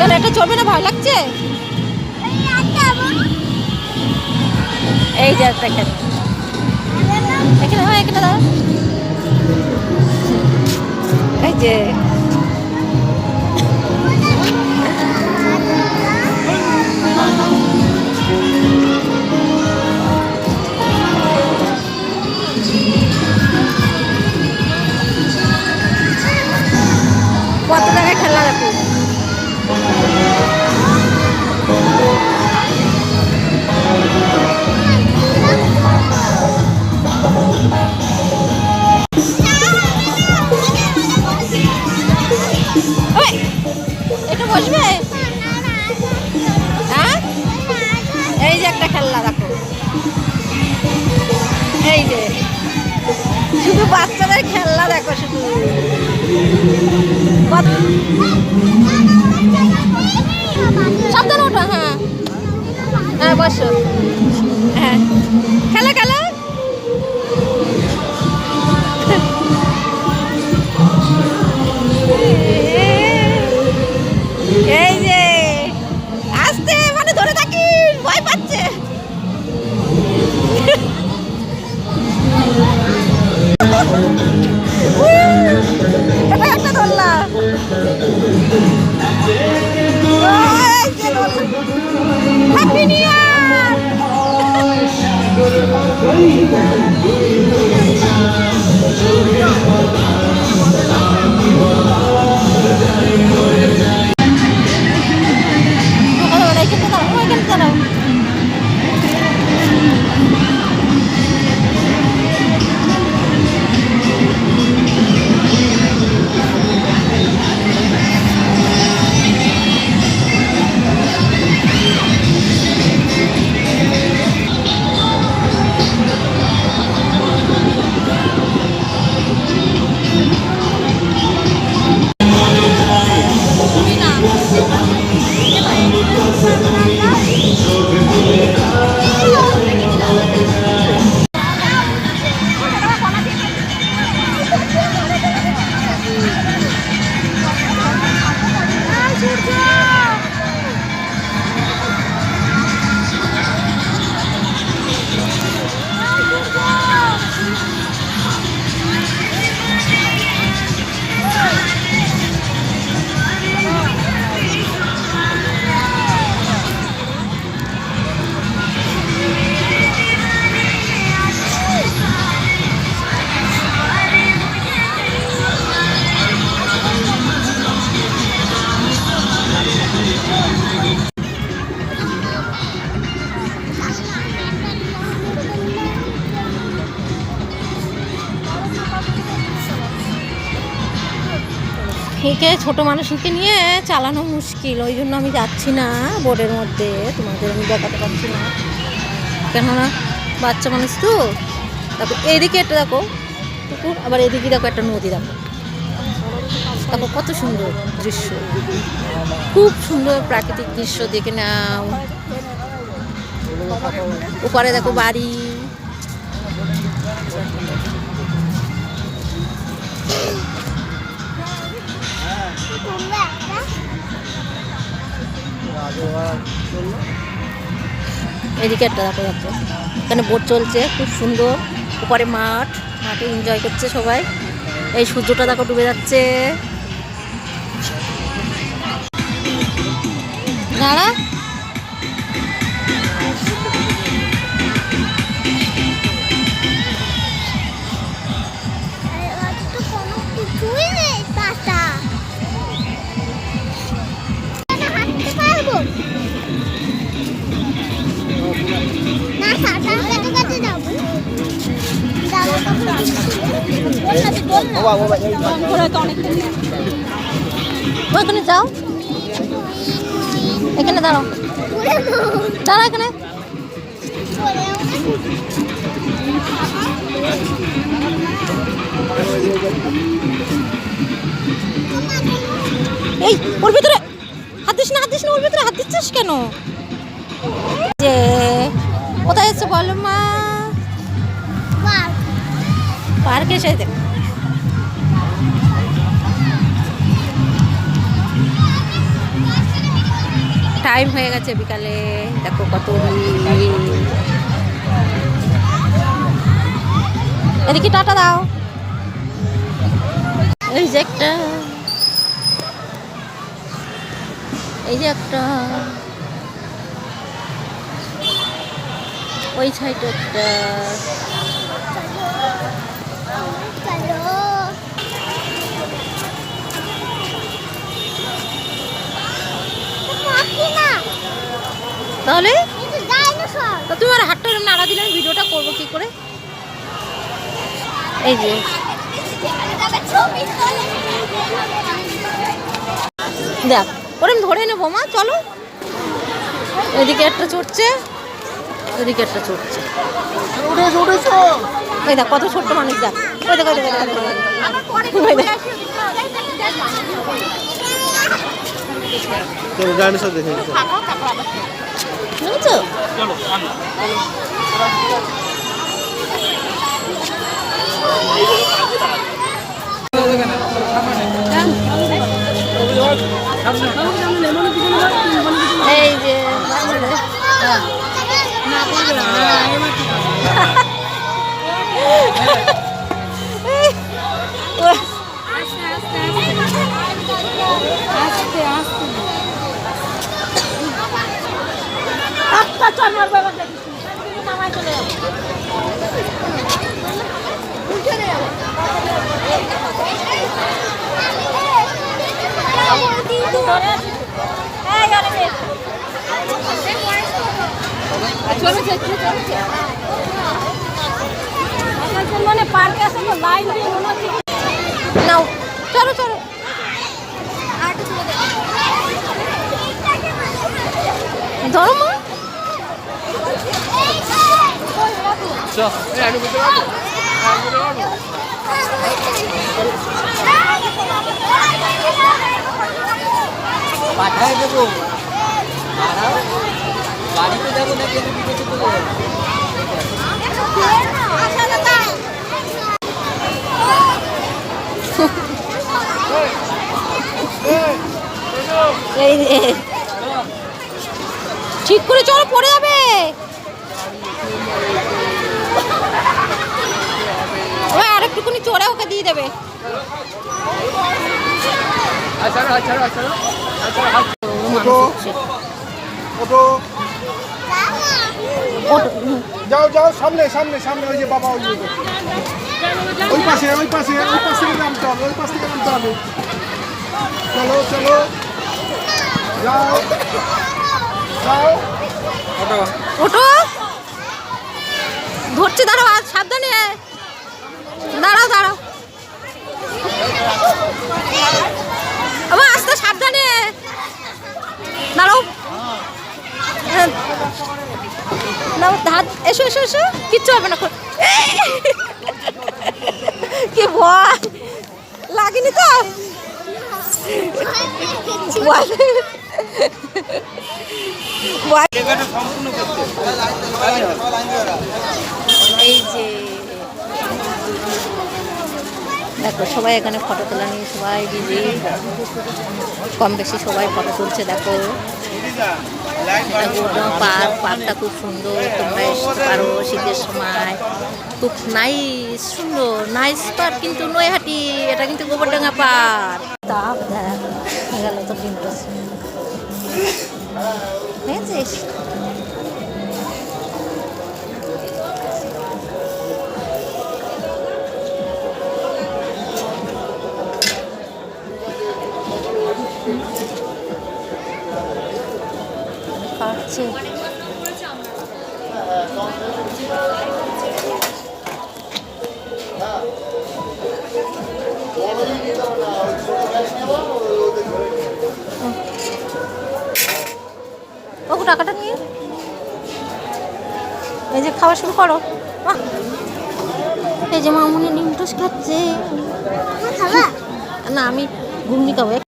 কেন এটা চলবে না ভয় লাগছে? এই যে এখানে। এখানে, হয়, এখানে দাঁড়া। এই যে। শুধু সাবধানে ওঠো হ্যাঁ। হ্যাঁ বসো। এখানে একে ছোট মানুষকে নিয়ে চালানো মুশকিল। ওই জন্য আমি যাচ্ছি না বোর্ডের মধ্যে। তোমাদের আমি দেখাতে পারছি না। কেননা বাচ্চা মানুষ তো। দেখো এইদিকে একটা দেখো, পুকুর, আবার এদিকে দেখো একটা নদী, দেখো। দেখো কত সুন্দর দৃশ্য। খুব সুন্দর প্রাকৃতিক দৃশ্য দেখে নাও। ওপারে দেখো বাড়ি। এদিকে একটা দেখা যাচ্ছে। এখানে বোট চলছে, খুব সুন্দর। উপরে মাঠ, মাঠে এনজয় করছে সবাই। এই সূর্যটা দেখো ডুবে যাচ্ছে। দাঁড়া। ওখানে যাও। এখানে দাঁড়াও। দাঁড়া এখানে। এই ওর ভিতরে। হাত দিস না হাত দিস না ওর ভিতরে হাত দিচ্ছিস কেন? যে কোথায় এসছো বলো মা? পার্কে। এসে দেখ টাইম হয়ে গেছে বিকালে। দেখো কত। এদিকে টাটা দাও। এই যে একটা। এই যে একটা। ওই সাইডে একটা। তাহলে? তো তুমি আর হাতটা এরকম নাড়া দিলে আমি ভিডিওটা করব কি করে? এই যে। দেখ ওরম ধরে নেব মা চলো। এদিকে একটা চড়ছে এদিকে একটা চড়ছে ওই দেখ কত ছোট্ট মানুষ দেখ। ওই দেখ ওই দেখ, ওই দেখ, ওই দেখ, ওই দেখ। চলো ডাইনোসর দেখে নিতে বুঝেছ এই যে পার্কে আসে লাইন দিয়ে মনে হচ্ছে নাও। চলো চলো। ধরো পাঠায় দেবো। বাড়িতে যাব না কিন্তু বিদেশে চলে যাব এই যে ঠিক করে চলো পড়ে যাবে। ওই আরেকটুকুনি চড়ে ওকে দিয়ে দেবে। যাও যাও সামনে সামনে সামনে ওই যে বাবা ওই যে। ওই পাশে ওই পাশে ওই পাশ থেকে নামতে হবে ওই পাশ থেকে নামতে হবে। চলো চলো। যাও। যাও। ওটো ধরছে দাঁড়াও আর সাবধানে। দাঁড়াও দাঁড়াও। আমার আস্তে, সাবধানে। দাঁড়াও। হাত, এসো এসো এসো। কিচ্ছু হবে না কি ভয়। লাগেনি তো? এই যে দেখো, সবাই এখানে ফটো তোলা নিয়ে সবাই বিজি কম বেশি সবাই ফটো তুলছে, দেখো। পার্ক পার্কটা খুব সুন্দর, তোমরা আসতে পারো শীতের সময়। খুব নাইস সুন্দর নাইস পার্ক কিন্তু নৈহাটি, এটা কিন্তু গোবরডাঙ্গা পার্ক তাপ গেল তো কাটছে ওকে টাকাটা নিয়ে। এই যে খাওয়া শুরু করো। এই যে মামুনি ডিম টোস্ট খাচ্ছে না আমি ঘুগনি খাব